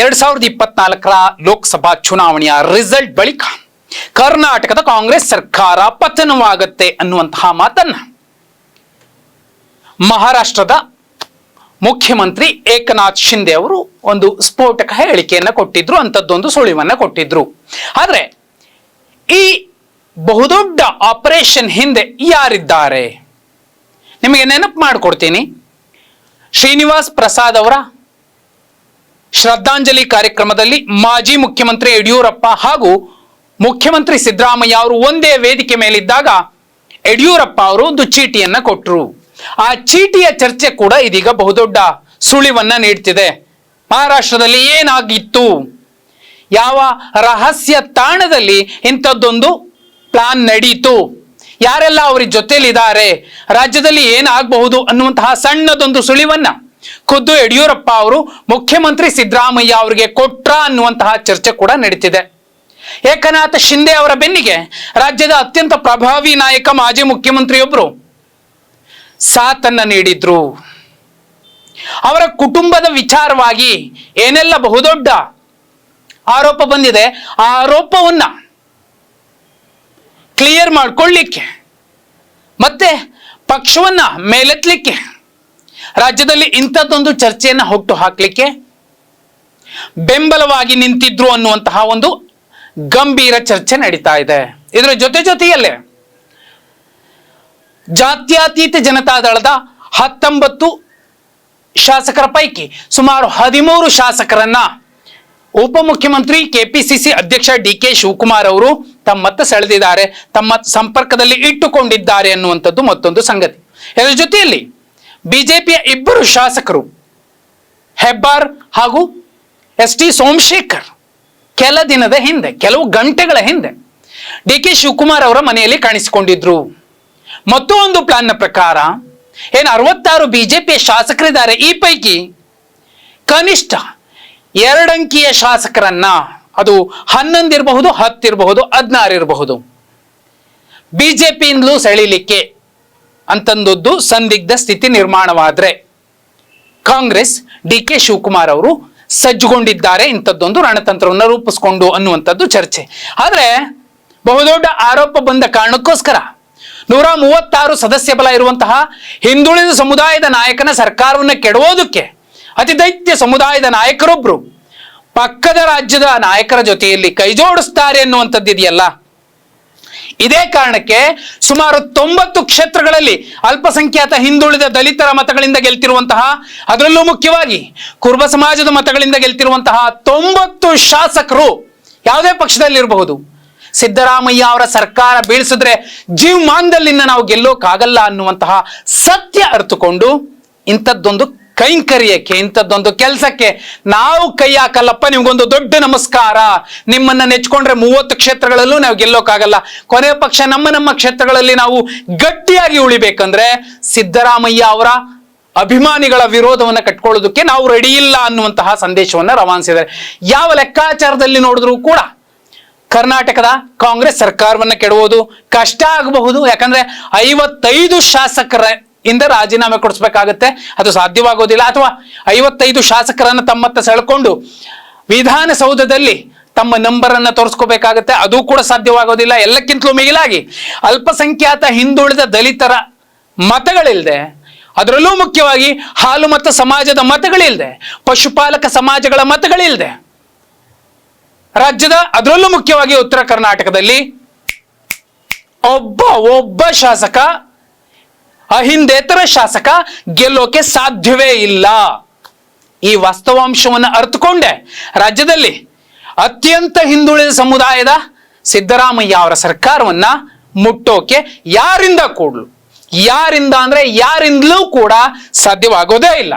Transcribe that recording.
ಎರಡ್ ಸಾವಿರದ ಇಪ್ಪತ್ನಾಲ್ಕರ ಲೋಕಸಭಾ ಚುನಾವಣೆಯ ರಿಸಲ್ಟ್ ಬಳಿಕ ಕರ್ನಾಟಕದ ಕಾಂಗ್ರೆಸ್ ಸರ್ಕಾರ ಪತನವಾಗುತ್ತೆ ಅನ್ನುವಂತಹ ಮಾತನ್ನ ಮಹಾರಾಷ್ಟ್ರದ ಮುಖ್ಯಮಂತ್ರಿ ಏಕನಾಥ್ ಶಿಂದೆ ಅವರು ಒಂದು ಸ್ಫೋಟಕ ಹೇಳಿಕೆಯನ್ನ ಕೊಟ್ಟಿದ್ರು, ಅಂಥದ್ದೊಂದು ಸುಳಿವನ್ನ ಕೊಟ್ಟಿದ್ರು. ಆದ್ರೆ ಈ ಬಹುದೊಡ್ಡ ಆಪರೇಷನ್ ಹಿಂದೆ ಯಾರಿದ್ದಾರೆ? ನಿಮಗೆ ನೆನಪು ಮಾಡಿಕೊಡ್ತೀನಿ. ಶ್ರೀನಿವಾಸ್ ಪ್ರಸಾದ್ ಅವರ ಶ್ರದ್ಧಾಂಜಲಿ ಕಾರ್ಯಕ್ರಮದಲ್ಲಿ ಮಾಜಿ ಮುಖ್ಯಮಂತ್ರಿ ಯಡಿಯೂರಪ್ಪ ಹಾಗೂ ಮುಖ್ಯಮಂತ್ರಿ ಸಿದ್ದರಾಮಯ್ಯ ಅವರು ಒಂದೇ ವೇದಿಕೆ ಮೇಲಿದ್ದಾಗ ಯಡಿಯೂರಪ್ಪ ಅವರು ಒಂದು ಚೀಟಿಯನ್ನ ಕೊಟ್ಟರು ಆ ಚೀಟಿಯ ಚರ್ಚೆ ಕೂಡ ಇದೀಗ ಬಹುದೊಡ್ಡ ಸುಳಿವನ್ನ ನೀಡ್ತಿದೆ. ಮಹಾರಾಷ್ಟ್ರದಲ್ಲಿ ಏನಾಗಿತ್ತು? ಯಾವ ರಹಸ್ಯ ತಾಣದಲ್ಲಿ ಇಂಥದ್ದೊಂದು ಪ್ಲಾನ್ ನಡೀತು? ಯಾರೆಲ್ಲ ಅವ್ರ ಜೊತೆಲಿದ್ದಾರೆ? ರಾಜ್ಯದಲ್ಲಿ ಏನಾಗಬಹುದು ಅನ್ನುವಂತಹ ಸಣ್ಣದೊಂದು ಸುಳಿವನ್ನ ಖುದ್ದು ಯಡಿಯೂರಪ್ಪ ಅವರು ಮುಖ್ಯಮಂತ್ರಿ ಸಿದ್ದರಾಮಯ್ಯ ಅವರಿಗೆ ಕೊಟ್ರ ಅನ್ನುವಂತಹ ಚರ್ಚೆ ಕೂಡ ನಡೀತಿದೆ. ಏಕನಾಥ ಶಿಂದೆ ಅವರ ಬೆನ್ನಿಗೆ ರಾಜ್ಯದ ಅತ್ಯಂತ ಪ್ರಭಾವಿ ನಾಯಕ ಮಾಜಿ ಮುಖ್ಯಮಂತ್ರಿಯೊಬ್ಬರು ಸಾತನ್ನ ನೀಡಿದ್ರು. ಅವರ ಕುಟುಂಬದ ವಿಚಾರವಾಗಿ ಏನೆಲ್ಲ ಬಹುದೊಡ್ಡ ಆರೋಪ ಬಂದಿದೆ, ಆ ಆರೋಪವನ್ನ ಕ್ಲಿಯರ್ ಮಾಡ್ಕೊಳ್ಳಿಕ್ಕೆ, ಮತ್ತೆ ಪಕ್ಷವನ್ನ ಮೇಲೆತ್ತಲಿಕ್ಕೆ ರಾಜ್ಯದಲ್ಲಿ ಇಂಥದ್ದೊಂದು ಚರ್ಚೆಯನ್ನ ಹುಟ್ಟು ಹಾಕಲಿಕ್ಕೆ ಬೆಂಬಲವಾಗಿ ನಿಂತಿದ್ರು ಅನ್ನುವಂತಹ ಒಂದು ಗಂಭೀರ ಚರ್ಚೆ ನಡೀತಾ ಇದೆ. ಇದರ ಜೊತೆ ಜೊತೆಯಲ್ಲೇ ಜಾತ್ಯತೀತ ಜನತಾದಳದ ಹತ್ತೊಂಬತ್ತು ಶಾಸಕರ ಪೈಕಿ ಸುಮಾರು ಹದಿಮೂರು ಶಾಸಕರನ್ನ ಉಪಮುಖ್ಯಮಂತ್ರಿ ಕೆಪಿಸಿಸಿ ಅಧ್ಯಕ್ಷ ಡಿ ಕೆ ಶಿವಕುಮಾರ್ ಅವರು ತಮ್ಮತ್ತ ಸೆಳೆದಿದ್ದಾರೆ, ತಮ್ಮ ಸಂಪರ್ಕದಲ್ಲಿ ಇಟ್ಟುಕೊಂಡಿದ್ದಾರೆ ಅನ್ನುವಂಥದ್ದು ಮತ್ತೊಂದು ಸಂಗತಿ. ಇದರ ಜೊತೆಯಲ್ಲಿ ಬಿಜೆಪಿಯ ಇಬ್ಬರು ಶಾಸಕರು ಹೆಬ್ಬಾರ್ ಹಾಗೂ ಎಸ್ ಟಿ ಸೋಮಶೇಖರ್ ಕೆಲ ದಿನದ ಹಿಂದೆ, ಕೆಲವು ಗಂಟೆಗಳ ಹಿಂದೆ ಡಿ ಕೆ ಶಿವಕುಮಾರ್ ಅವರ ಮನೆಯಲ್ಲಿ ಕಾಣಿಸಿಕೊಂಡಿದ್ರು. ಮತ್ತೊಂದು ಪ್ಲಾನ್ನ ಪ್ರಕಾರ ಏನು ಅರವತ್ತಾರು ಬಿಜೆಪಿಯ ಶಾಸಕರಿದ್ದಾರೆ. ಈ ಪೈಕಿ ಕನಿಷ್ಠ ಎರಡಂಕಿಯ ಶಾಸಕರನ್ನ, ಅದು ಹನ್ನೊಂದಿರಬಹುದು ಹತ್ತಿರಬಹುದು ಹದಿನಾರು ಇರಬಹುದು. ಬಿಜೆಪಿಯಿಂದಲೂ ಸೆಳೀಲಿಕ್ಕೆ ಅಂತಂದದ್ದು ಸಂದಿಗ್ಧ ಸ್ಥಿತಿ ನಿರ್ಮಾಣವಾದ್ರೆ. ಕಾಂಗ್ರೆಸ್ ಡಿ ಕೆ ಶಿವಕುಮಾರ್ ಅವರು ಸಜ್ಜುಗೊಂಡಿದ್ದಾರೆ ಇಂಥದ್ದೊಂದು ರಣತಂತ್ರವನ್ನು ರೂಪಿಸ್ಕೊಂಡು ಅನ್ನುವಂಥದ್ದು ಚರ್ಚೆ. ಆದರೆ ಬಹುದೊಡ್ಡ ಆರೋಪ ಬಂದ ಕಾರಣಕ್ಕೋಸ್ಕರ ನೂರ ಮೂವತ್ತಾರು ಸದಸ್ಯ ಬಲ ಇರುವಂತಹ ಹಿಂದುಳಿದ ಸಮುದಾಯದ ನಾಯಕನ ಸರ್ಕಾರವನ್ನು ಕೆಡವೋದಕ್ಕೆ ಅತಿ ದೈತ್ಯ ಸಮುದಾಯದ ನಾಯಕರೊಬ್ಬರು ಪಕ್ಕದ ರಾಜ್ಯದ ನಾಯಕರ ಜೊತೆಯಲ್ಲಿ ಕೈಜೋಡಿಸ್ತಾರೆ ಅನ್ನುವಂಥದ್ದು ಇದೆಯಲ್ಲ ಇದೇ ಕಾರಣಕ್ಕೆ ಸುಮಾರು ತೊಂಬತ್ತು ಕ್ಷೇತ್ರಗಳಲ್ಲಿ ಅಲ್ಪಸಂಖ್ಯಾತ ಹಿಂದುಳಿದ ದಲಿತರ ಮತಗಳಿಂದ ಗೆಲ್ತಿರುವಂತಹ, ಅದರಲ್ಲೂ ಮುಖ್ಯವಾಗಿ ಕುರುಬ ಸಮಾಜದ ಮತಗಳಿಂದ ಗೆಲ್ತಿರುವಂತಹ ತೊಂಬತ್ತು ಶಾಸಕರು ಯಾವುದೇ ಪಕ್ಷದಲ್ಲಿರಬಹುದು. ಸಿದ್ದರಾಮಯ್ಯ ಅವರ ಸರ್ಕಾರ ಬೀಳಿಸಿದ್ರೆ ಜೀವಮಾನದಲ್ಲಿಂದ ನಾವು ಗೆಲ್ಲೋಕಾಗಲ್ಲ ಅನ್ನುವಂತಹ ಸತ್ಯ ಅರಿತುಕೊಂಡು ಇಂಥದ್ದೊಂದು ಕೈಂಕರ್ಯಕ್ಕೆ ಇಂಥದ್ದೊಂದು ಕೆಲಸಕ್ಕೆ ನಾವು ಕೈ ಹಾಕಲ್ಲಪ್ಪ, ನಿಮ್ಗೊಂದು ದೊಡ್ಡ ನಮಸ್ಕಾರ. ನಿಮ್ಮನ್ನ ನೆಚ್ಕೊಂಡ್ರೆ ಮೂವತ್ತು ಕ್ಷೇತ್ರಗಳಲ್ಲೂ ನಾವು ಗೆಲ್ಲೋಕ್ಕಾಗಲ್ಲ. ಕೊನೆ ಪಕ್ಷ ನಮ್ಮ ನಮ್ಮ ಕ್ಷೇತ್ರಗಳಲ್ಲಿ ನಾವು ಗಟ್ಟಿಯಾಗಿ ಉಳಿಬೇಕಂದ್ರೆ ಸಿದ್ದರಾಮಯ್ಯ ಅವರ ಅಭಿಮಾನಿಗಳ ವಿರೋಧವನ್ನು ಕಟ್ಕೊಳ್ಳೋದಕ್ಕೆ ನಾವು ರೆಡಿ ಇಲ್ಲ ಅನ್ನುವಂತಹ ಸಂದೇಶವನ್ನು ರವಾನಿಸಿದ್ದಾರೆ. ಯಾವ ಲೆಕ್ಕಾಚಾರದಲ್ಲಿ ನೋಡಿದ್ರೂ ಕೂಡ ಕರ್ನಾಟಕದ ಕಾಂಗ್ರೆಸ್ ಸರ್ಕಾರವನ್ನು ಕೆಡುವುದು ಕಷ್ಟ ಆಗಬಹುದು. ಯಾಕಂದ್ರೆ ಐವತ್ತೈದು ಶಾಸಕರ ಇಂದ ರಾಜೀನಾಮೆ ಕೊಡಿಸ್ಬೇಕಾಗತ್ತೆ, ಅದು ಸಾಧ್ಯವಾಗೋದಿಲ್ಲ. ಅಥವಾ ಐವತ್ತೈದು ಶಾಸಕರನ್ನ ತಮ್ಮತ್ತ ಸೆಳ್ಕೊಂಡು ವಿಧಾನಸೌಧದಲ್ಲಿ ತಮ್ಮ ನಂಬರ್ ಅನ್ನ ತೋರಿಸ್ಕೋಬೇಕಾಗತ್ತೆ, ಅದು ಕೂಡ ಸಾಧ್ಯವಾಗೋದಿಲ್ಲ. ಎಲ್ಲಕ್ಕಿಂತಲೂ ಮಿಗಿಲಾಗಿ ಅಲ್ಪಸಂಖ್ಯಾತ ಹಿಂದುಳಿದ ದಲಿತರ ಮತಗಳಿಲ್ಲದೆ ಅದರಲ್ಲೂ ಮುಖ್ಯವಾಗಿ ಹಾಲು ಮತ ಸಮಾಜದ ಮತಗಳಿಲ್ಲದೆ ಪಶುಪಾಲಕ ಸಮಾಜಗಳ ಮತಗಳಿಲ್ಲದೆ ರಾಜ್ಯದ ಅದರಲ್ಲೂ ಮುಖ್ಯವಾಗಿ ಉತ್ತರ ಕರ್ನಾಟಕದಲ್ಲಿ ಒಬ್ಬ ಒಬ್ಬ ಶಾಸಕ ಅಹಿಂದೇತರ ಶಾಸಕ, ಗೆಲ್ಲೋಕೆ ಸಾಧ್ಯವೇ ಇಲ್ಲ. ಈ ವಾಸ್ತವಾಂಶವನ್ನು ಅರ್ಥಕೊಂಡೆ ರಾಜ್ಯದಲ್ಲಿ ಅತ್ಯಂತ ಹಿಂದುಳಿದ ಸಮುದಾಯದ ಸಿದ್ದರಾಮಯ್ಯ ಅವರ ಸರ್ಕಾರವನ್ನ ಮುಟ್ಟೋಕೆ ಯಾರಿಂದ ಕೂಡಲು? ಯಾರಿಂದ ಅಂದ್ರೆ ಯಾರಿಂದಲೂ ಕೂಡ ಸಾಧ್ಯವಾಗೋದೇ ಇಲ್ಲ.